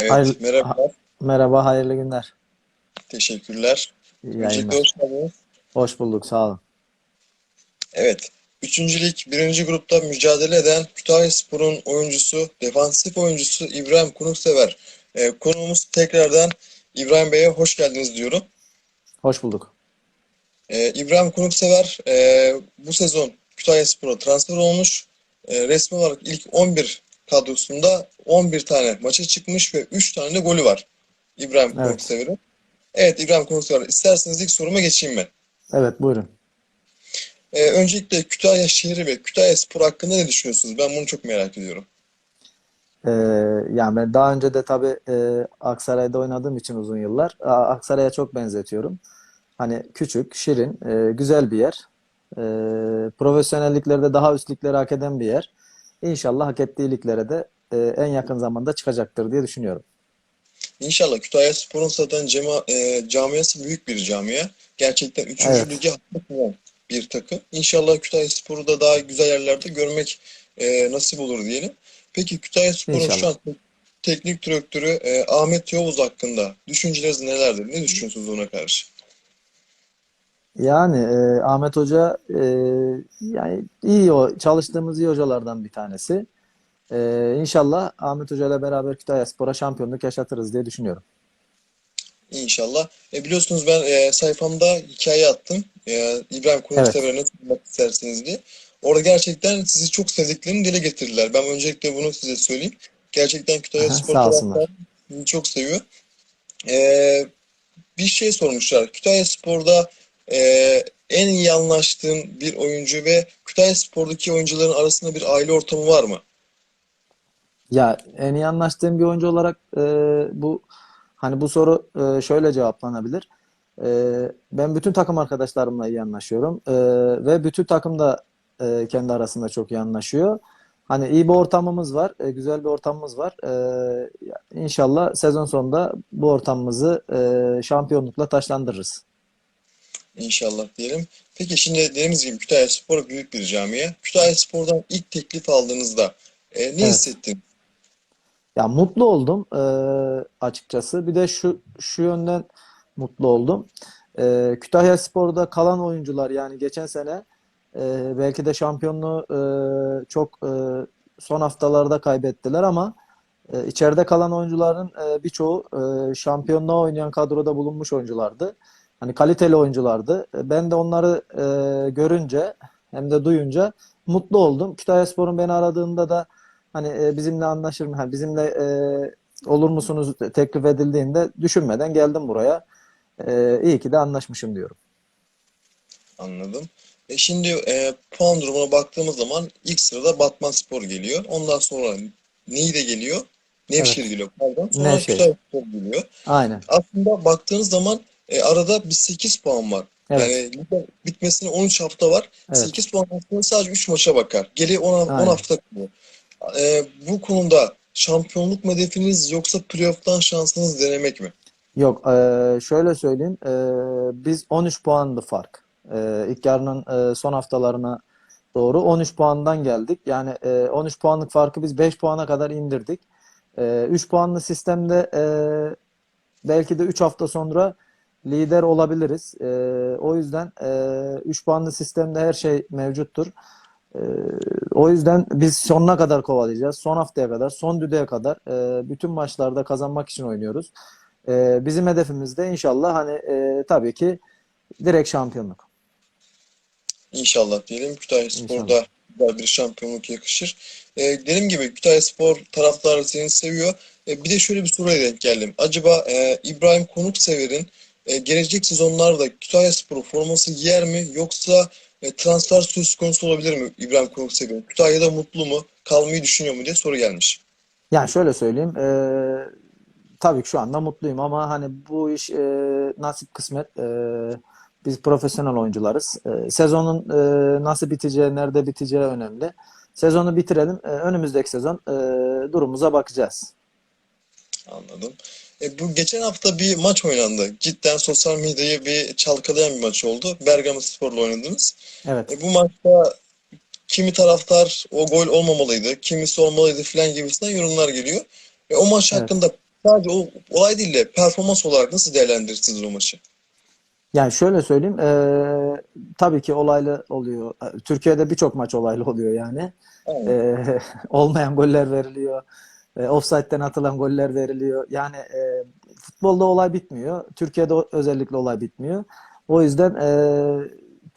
Evet, Hayırlı- merhaba. Merhaba, hayırlı günler. Teşekkürler. Öncelikle hoş geldiniz. Hoş bulduk, sağ olun. Evet, üçüncü lig birinci grupta mücadele eden Kütahyaspor'un oyuncusu, defansif oyuncusu İbrahim Konuksever. Ee, konuğumuz tekrardan İbrahim Bey'e hoş geldiniz diyorum. Hoş bulduk. Ee, İbrahim Konuksever e, bu sezon Kütahyaspor'a transfer olmuş. E, resmi olarak ilk 11 kadrosunda 11 tane maça çıkmış ve 3 tane de golü var İbrahim Evet. Konuksever'in. Evet İbrahim Konuksever, isterseniz ilk soruma geçeyim ben. Evet, buyurun. Ee, öncelikle Kütahya şehri ve Kütahya Spor hakkında ne düşünüyorsunuz? Ben bunu çok merak ediyorum. Ee, yani ben daha önce de tabii e, Aksaray'da oynadığım için uzun yıllar Aksaray'a çok benzetiyorum. Hani küçük, şirin, e, güzel bir yer. E, profesyonelliklerde daha üst ligleri hak eden bir yer. İnşallah hak ettiği liglere de e, en yakın zamanda çıkacaktır diye düşünüyorum. İnşallah Kütahya Spor'un zaten cema, e, camiası büyük bir camia. Gerçekten 3. Evet. lige bir takım. İnşallah Kütahya Spor'u da daha güzel yerlerde görmek e, nasip olur diyelim. Peki Kütahya Spor'un şu an teknik direktörü e, Ahmet Yavuz hakkında düşünceleriniz nelerdir? Ne düşünüyorsunuz ona karşı? Yani e, Ahmet Hoca e, yani iyi o çalıştığımız iyi hocalardan bir tanesi. E, İnşallah Ahmet Hoca ile beraber Kütahyaspor'a şampiyonluk yaşatırız diye düşünüyorum. İnşallah. E, biliyorsunuz ben e, sayfamda hikaye attım. E, İbrahim Konuksever'e nasıl bulmak istersiniz diye. Orada gerçekten sizi çok sevdiklerini dile getirdiler. Ben öncelikle bunu size söyleyeyim. Gerçekten Kütahya Spor sağ olsunlar. taraftarı sizi çok seviyor. E, bir şey sormuşlar. Kütahya Spor'da e, en iyi anlaştığın bir oyuncu ve Kütahya Spor'daki oyuncuların arasında bir aile ortamı var mı? Ya en iyi anlaştığım bir oyuncu olarak e, bu hani bu soru e, şöyle cevaplanabilir. E, ben bütün takım arkadaşlarımla iyi anlaşıyorum E, ve bütün takım da e, kendi arasında çok iyi anlaşıyor. Hani iyi bir ortamımız var, e, güzel bir ortamımız var. E, inşallah sezon sonunda bu ortamımızı e, şampiyonlukla taşlandırırız. İnşallah diyelim. Peki şimdi dediğimiz gibi Kütahya Spor büyük bir camia. Kütahya Spor'dan ilk teklif aldığınızda e, ne Evet. hissettin? Ya mutlu oldum e, açıkçası. Bir de şu şu yönden mutlu oldum. E, Kütahyaspor'da kalan oyuncular yani geçen sene e, belki de şampiyonluğu e, çok e, son haftalarda kaybettiler ama e, içeride kalan oyuncuların e, birçoğu e, şampiyonluğa oynayan kadroda bulunmuş oyunculardı. Hani kaliteli oyunculardı. E, Ben de onları e, görünce hem de duyunca mutlu oldum. Kütahyaspor'un beni aradığında da hani e, bizimle anlaşır mı? Ha, bizimle e, olur musunuz teklif edildiğinde düşünmeden geldim buraya. E, iyi ki de anlaşmışım diyorum. Anladım. E şimdi e, puan durumuna baktığımız zaman ilk sırada Batmanspor geliyor. Ondan sonra Niğde geliyor. Nevşehir Evet. geliyor pardon. Sonra Nevşehir. Kütahyaspor geliyor. Aynen. Aslında baktığınız zaman e, arada bir 8 puan var. Evet. Yani bitmesine 13 hafta var. Evet. 8 puan aslında sadece 3 maça bakar. Geri 10, 10 Aynen. hafta kalıyor. E, bu konuda şampiyonluk mu hedefiniz yoksa playoff'tan şansınız denemek mi? Yok, e, şöyle söyleyeyim. E, biz 13 puandı fark. E, ilk yarının e, son haftalarına doğru 13 puandan geldik. Yani e, 13 puanlık farkı biz 5 puana kadar indirdik. E, 3 puanlı sistemde e, belki de 3 hafta sonra lider olabiliriz. E, o yüzden e, 3 puanlı sistemde her şey mevcuttur. E, o yüzden biz sonuna kadar kovalayacağız. Son haftaya kadar, son düdüğe kadar e, bütün maçlarda kazanmak için oynuyoruz. E, bizim hedefimiz de inşallah hani e, tabii ki direkt şampiyonluk. İnşallah diyelim. Kütahya. Spor'da güzel bir şampiyonluk yakışır. E, dediğim gibi Kütahya Spor taraftarı seni seviyor. E, bir de şöyle bir soruya denk geldim. Acaba e, İbrahim Konuksever'in e, gelecek sezonlarda Kütahya Spor forması giyer mi yoksa e, transfer söz konusu olabilir mi İbrahim Konuksever'in? Kütahya'da mutlu mu? Kalmayı düşünüyor mu diye soru gelmiş. Yani şöyle söyleyeyim, e, tabii ki şu anda mutluyum ama hani bu iş e, nasip kısmet. E, biz profesyonel oyuncularız. E, sezonun e, nasıl biteceği, nerede biteceği önemli. Sezonu bitirelim. E, önümüzdeki sezon e, durumumuza bakacağız. Anladım. E, bu geçen hafta bir maç oynandı. Cidden sosyal medyayı bir çalkalayan bir maç oldu. Bergama Spor'la oynadınız. Evet. E, bu maçta kimi taraftar o gol olmamalıydı, kimisi olmalıydı filan gibisinden yorumlar geliyor. E, o maç Evet. hakkında sadece o olay değil de performans olarak nasıl değerlendirirsiniz o maçı? Yani şöyle söyleyeyim, eee, tabii ki olaylı oluyor. Türkiye'de birçok maç olaylı oluyor yani. Eee, olmayan goller veriliyor. E, offside'den atılan goller veriliyor. Yani e, futbolda olay bitmiyor. Türkiye'de özellikle olay bitmiyor. O yüzden e,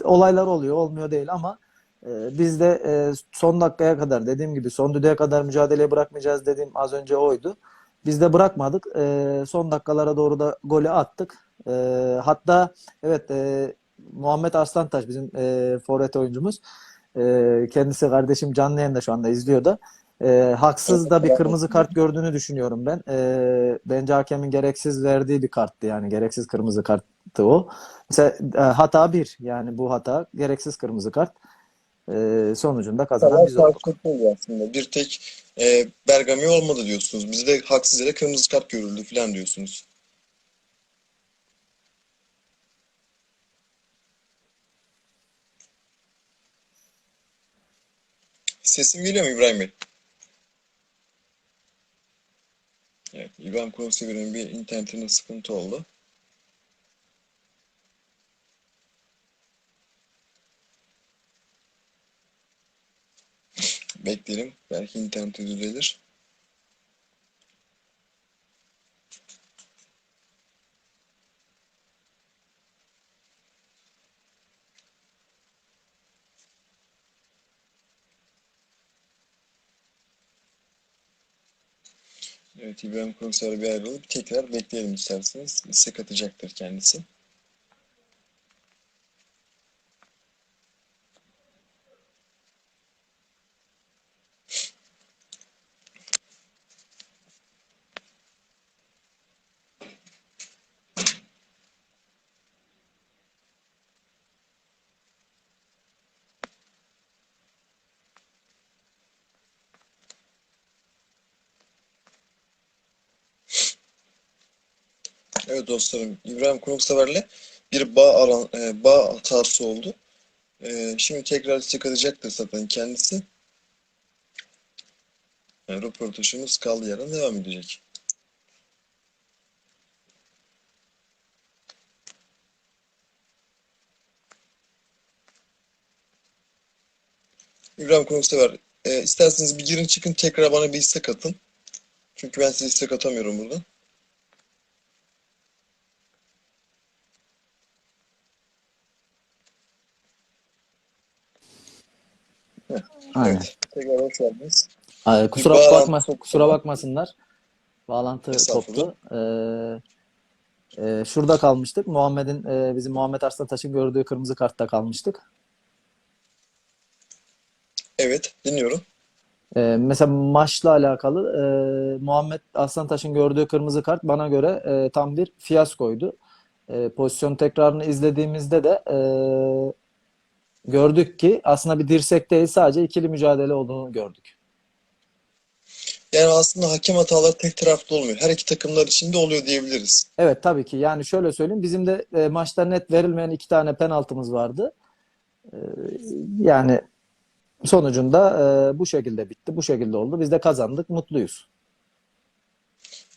olaylar oluyor, olmuyor değil ama e, biz de e, son dakikaya kadar dediğim gibi son düdüğe kadar mücadeleyi bırakmayacağız dediğim az önce oydu. Biz de bırakmadık. E, son dakikalara doğru da golü attık. E, hatta evet e, Muhammed Arslantaş bizim e, forvet oyuncumuz. E, kendisi kardeşim canlı yayında şu anda izliyor da. E, haksız da bir kırmızı kart gördüğünü düşünüyorum ben. E, bence hakemin gereksiz verdiği bir karttı yani gereksiz kırmızı karttı o. Mesela e, hata bir yani bu hata gereksiz kırmızı kart. E, sonucunda kazanan biz olduk. aslında. Bir tek e, Bergami olmadı diyorsunuz. Bizde haksız yere kırmızı kart görüldü falan diyorsunuz. Sesim geliyor mu İbrahim Bey? Evet, İbrahim Konuksever'in bir internetinde sıkıntı oldu. Bekleyelim. Belki interneti düzelir. Evet, İbrahim Konuksever bir ayrılıp tekrar bekleyelim isterseniz. İstek atacaktır kendisi. Evet dostlarım, İbrahim Konuksever'le bir bağ aran, e, bağ hatası oldu. E, şimdi tekrar istek atacaktır zaten kendisi. Yani röportajımız kaldığı yerden devam edecek. İbrahim Konuksever, e, isterseniz bir girin çıkın tekrar bana bir istek atın. Çünkü ben size istek atamıyorum burada. Aynen. Evet, tekrar hoş geldiniz. Ay, kusura Bir bağlantı bakma, koptu. kusura bakmasınlar. Bağlantı koptu. Ee, e, şurada kalmıştık. Muhammed'in e, bizim Muhammed Arslantaş'ın gördüğü kırmızı kartta kalmıştık. Evet, dinliyorum. Ee, mesela maçla alakalı e, Muhammed Aslantaş'ın gördüğü kırmızı kart bana göre e, tam bir fiyaskoydu. E, pozisyon tekrarını izlediğimizde de e, gördük ki aslında bir dirsek değil sadece ikili mücadele olduğunu gördük. Yani aslında hakem hataları tek taraflı olmuyor. Her iki takımlar için de oluyor diyebiliriz. Evet tabii ki yani şöyle söyleyeyim bizim de e, maçta net verilmeyen iki tane penaltımız vardı. E, yani sonucunda e, bu şekilde bitti. Bu şekilde oldu. Biz de kazandık. Mutluyuz.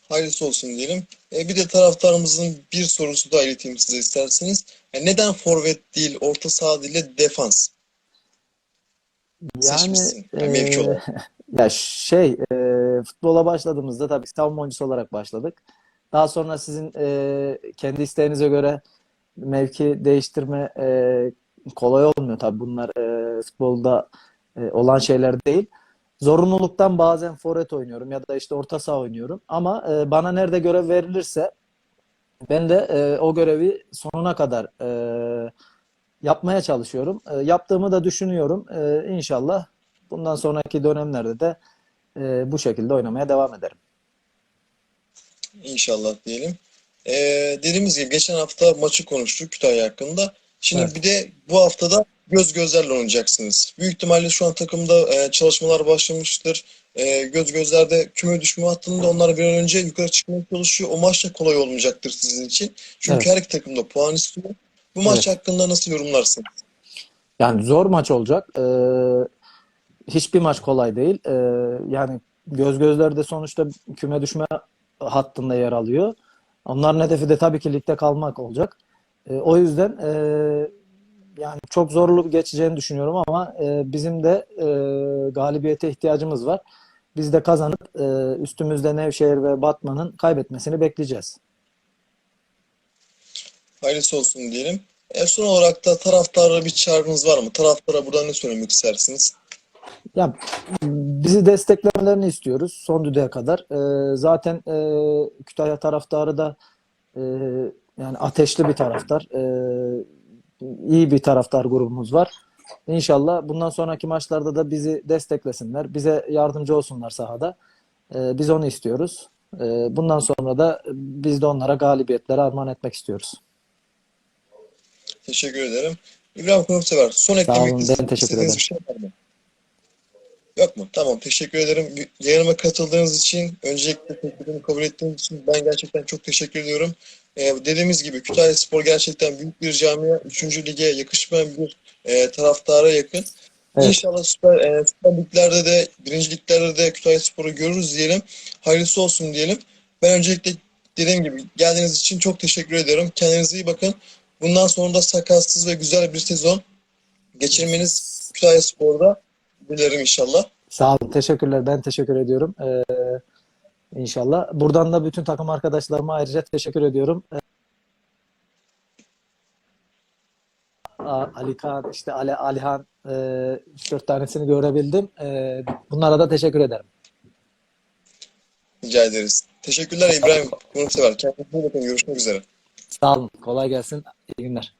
Hayırlısı olsun diyelim. E, bir de taraftarımızın bir sorusu da ileteyim size isterseniz. Yani neden forvet değil, orta saha değil de defans Yani seçmişsin? Yani mevki e, olarak. Ya şey e, futbola başladığımızda tabii savunma oyuncusu olarak başladık. Daha sonra sizin e, kendi isteğinize göre mevki değiştirme e, kolay olmuyor tabii bunlar e, futbolda e, olan şeyler değil. Zorunluluktan bazen forvet oynuyorum ya da işte orta saha oynuyorum. Ama e, bana nerede görev verilirse ben de e, o görevi sonuna kadar e, yapmaya çalışıyorum. E, yaptığımı da düşünüyorum. E, İnşallah bundan sonraki dönemlerde de e, bu şekilde oynamaya devam ederim. İnşallah diyelim. E, dediğimiz gibi geçen hafta maçı konuştuk Kütahya hakkında. Şimdi Evet. bir de bu haftada göz gözlerle oynayacaksınız. Büyük ihtimalle şu an takımda e, çalışmalar başlamıştır. E, göz gözlerde küme düşme hattında onlar bir an önce yukarı çıkmaya çalışıyor. O maç da kolay olmayacaktır sizin için. Çünkü Evet. her iki takım da puan istiyor. Bu maç Evet. hakkında nasıl yorumlarsın? Yani zor maç olacak. E, hiçbir maç kolay değil. E, yani göz gözlerde sonuçta küme düşme hattında yer alıyor. Onların hedefi de tabii ki ligde kalmak olacak. E, o yüzden e, yani çok zorlu geçeceğini düşünüyorum ama e, bizim de e, galibiyete ihtiyacımız var. Biz de kazanıp e, üstümüzde Nevşehir ve Batman'ın kaybetmesini bekleyeceğiz. Hayırlısı olsun diyelim. E, son olarak da taraftara bir çağrınız var mı? Taraftara buradan ne söylemek istersiniz? Ya bizi desteklemelerini istiyoruz son düdüğe kadar. Ee, zaten e, Kütahya taraftarı da e, yani ateşli bir taraftar. Ee, iyi bir taraftar grubumuz var. İnşallah bundan sonraki maçlarda da bizi desteklesinler. Bize yardımcı olsunlar sahada. Ee, biz onu istiyoruz. Ee, bundan sonra da biz de onlara galibiyetleri armağan etmek istiyoruz. Teşekkür ederim. İbrahim Konuksever, son eklemek olun, ben teşekkür bir şey var mı? Yok mu? Tamam, teşekkür ederim. Yayınıma katıldığınız için, öncelikle teklifimi kabul ettiğiniz için ben gerçekten çok teşekkür ediyorum. Ee, dediğimiz gibi Kütahya Spor gerçekten büyük bir camia. Üçüncü lige yakışmayan bir e, taraftara yakın. Evet. İnşallah Süper, e, Süper Liglerde de, birinci liglerde de Kütahya Spor'u görürüz diyelim. Hayırlısı olsun diyelim. Ben öncelikle dediğim gibi geldiğiniz için çok teşekkür ediyorum. Kendinize iyi bakın. Bundan sonra da sakatsız ve güzel bir sezon geçirmeniz Kütahya Spor'da dilerim inşallah. Sağ olun. Teşekkürler. Ben teşekkür ediyorum. Ee, inşallah. Buradan da bütün takım arkadaşlarıma ayrıca teşekkür ediyorum. Ee, Ali işte Ali, Alihan, e, 3-4 tanesini görebildim. Ee, bunlara da teşekkür ederim. Rica ederiz. Teşekkürler İbrahim Konuksever. Kendinize iyi bakın. Görüşmek üzere. Sağ olun. Kolay gelsin. İyi günler.